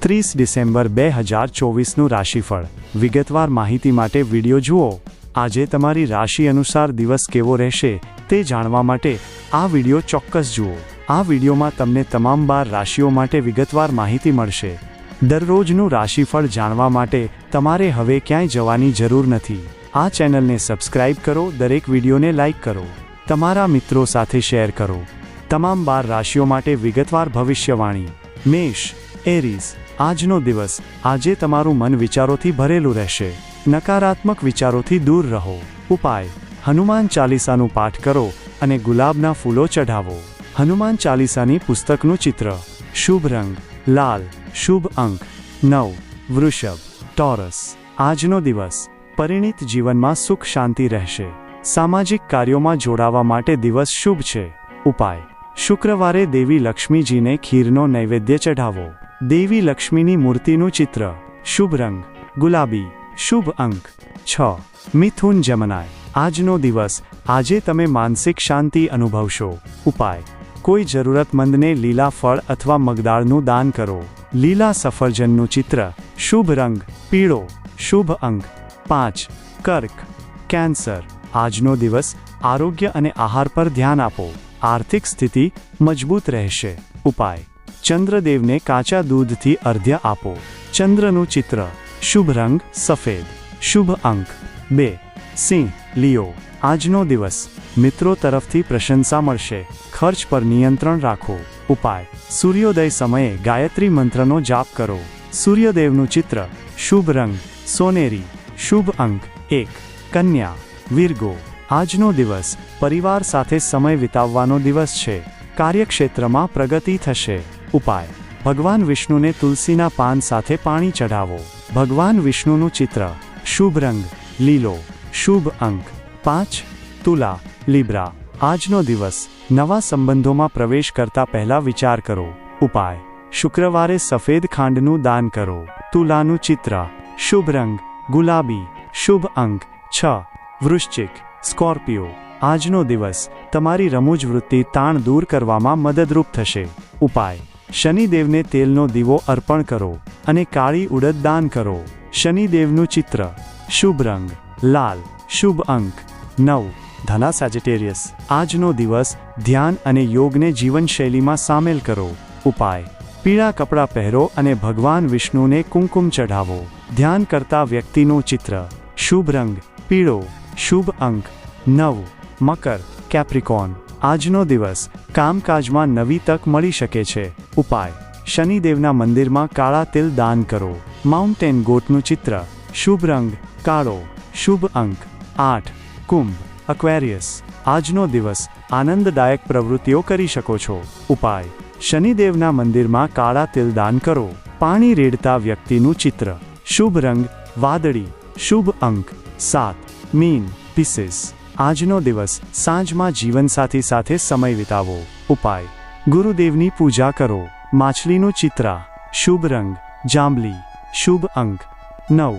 ત્રીસ ડિસેમ્બર બે હજાર ચોવીસનું રાશિફળ. વિગતવાર માહિતી માટે વીડિયો જુઓ. આજે તમારી રાશિ અનુસાર દિવસ કેવો રહેશે તે જાણવા માટે આ વીડિયો ચોક્કસ જુઓ. આ વિડીયોમાં તમને તમામ બાર રાશિઓ માટે વિગતવાર માહિતી મળશે. દરરોજનું રાશિફળ જાણવા માટે તમારે હવે ક્યાંય જવાની જરૂર નથી. આ ચેનલને સબસ્ક્રાઇબ કરો, દરેક વિડીયોને લાઇક કરો. તમારા મિત્રો સાથે શેર કરો. તમામ બાર રાશિઓ માટે વિગતવાર ભવિષ્યવાણી. મેષ એરીઝ આજનો દિવસ, આજે તમારું મન વિચારોથી ભરેલું રહેશે. નકારાત્મક વિચારોથી દૂર રહો. ઉપાય, હનુમાન ચાલીસાનું પાઠ કરો અને ગુલાબના ફૂલો ચઢાવો. હનુમાન ચાલીસાની પુસ્તકનું ચિત્ર, શુભ રંગ, લાલ, શુભ અંક, નવ, વૃષભ, ટોરસ. આજનો દિવસ, પરિણિત જીવનમાં સુખ શાંતિ રહેશે. સામાજિક કાર્યોમાં જોડાવા માટે દિવસ શુભ છે. ઉપાય, શુક્રવારે દેવી લક્ષ્મીજીને ખીરનો નૈવેદ્ય ચઢાવો. દેવી લક્ષ્મીની મૂર્તિનું ચિત્ર. શુભ રંગ. ગુલાબી. શુભ અંક. છ. મિથુન જમનાય. આજનો દિવસ. આજે તમે માનસિક શાંતિ અનુભવશો. ઉપાય. કોઈ જરૂરતમંદને લીલા ફળ અથવા મગદાળનું દાન કરો. લીલા સફરજનનું ચિત્ર. શુભ રંગ. પીળો. શુભ અંક. પાંચ. કર્ક. કેન્સર. આજનો દિવસ. આરોગ્ય અને આહાર પર ધ્યાન આપો. આર્થિક સ્થિતિ મજબૂત રહેશે. ઉપાય. ચંદ્રદેવને કાચા દૂધથી અર્ધ્ય આપો. ચંદ્રનું ચિત્ર, શુભ રંગ, સફેદ. શુભ અંક. બે. સિંહ, લિયો. આજનો દિવસ. મિત્રો તરફથી પ્રશંસા મળશે. ખર્ચ પર નિયંત્રણ રાખો. ઉપાય. સૂર્યોદય સમયે ગાયત્રી મંત્રનો જાપ કરો. સૂર્યદેવનું ચિત્ર, શુભ રંગ, સોનેરી. શુભ અંક. એક. કન્યા. વિર્ગો. આજનો દિવસ. પરિવાર સાથે સમય વિતાવવાનો દિવસ છે. કાર્યક્ષેત્રમાં પ્રગતિ થશે. ઉપાય. ભગવાન વિષ્ણુને તુલસીના પાન સાથે પાણી ચઢાવો. ભગવાન વિષ્ણુનું ચિત્ર, શુભ રંગ, લીલો, શુભ અંક. પાંચ, તુલા, લીબ્રા. આજનો દિવસ, નવા સંબંધોમાં પ્રવેશ કરતા પહેલા વિચાર કરો. ઉપાય. શુક્રવારે સફેદ ખાંડનું દાન કરો. તુલાનું ચિત્ર, શુભ રંગ, ગુલાબી, શુભ અંક. છ, વૃશ્ચિક, સ્કોર્પિયો. આજનો દિવસ, તમારી રમૂજ વૃત્તિ તાણ દૂર કરવામાં મદદરૂપ થશે. ઉપાય. શનિદેવને તેલનો દીવો અર્પણ કરો અને કાળી ઉડદ દાન કરો. શનિદેવનું ચિત્ર, શુભ રંગ, લાલ, શુભ અંક. નવ. ધના સેજિટેરિયસ આજનો દિવસ ધ્યાન અને યોગને જીવનશૈલીમાં સામેલ કરો. ઉપાય, પીળા કપડાં પહેરો અને ભગવાન વિષ્ણુને કુમકુમ ચઢાવો. ધ્યાન કરતા વ્યક્તિનું ચિત્ર, શુભ રંગ, પીળો, શુભ અંક. નવ. મકર કેપ્રિકોન આજનો દિવસ કામકાજમાં નવી તક મળી શકે છે. ઉપાય. શનિદેવના મંદિરમાં કાળા તિલ દાન કરો. માઉન્ટેન ગોટનું ચિત્ર. શુભ રંગ. કાળો. શુભ અંક. આઠ. કુંભ. અક્વેરિયસ. આજનો દિવસ આનંદદાયક પ્રવૃત્તિઓ કરી શકો છો. ઉપાય. શનિદેવના મંદિરમાં કાળા તિલ દાન કરો. પાણી રેડતા વ્યક્તિનું ચિત્ર. શુભ રંગ. વાદળી. શુભ અંક. સાત. મીન. પીસીસ. આજનો દિવસ સાંજમાં જીવનસાથી સાથે સમય વિતાવો. ઉપાય. ગુરુદેવની પૂજા કરો. માછલીનું ચિત્રા. શુભ રંગ. જાંબલી. શુભ અંક. નવ.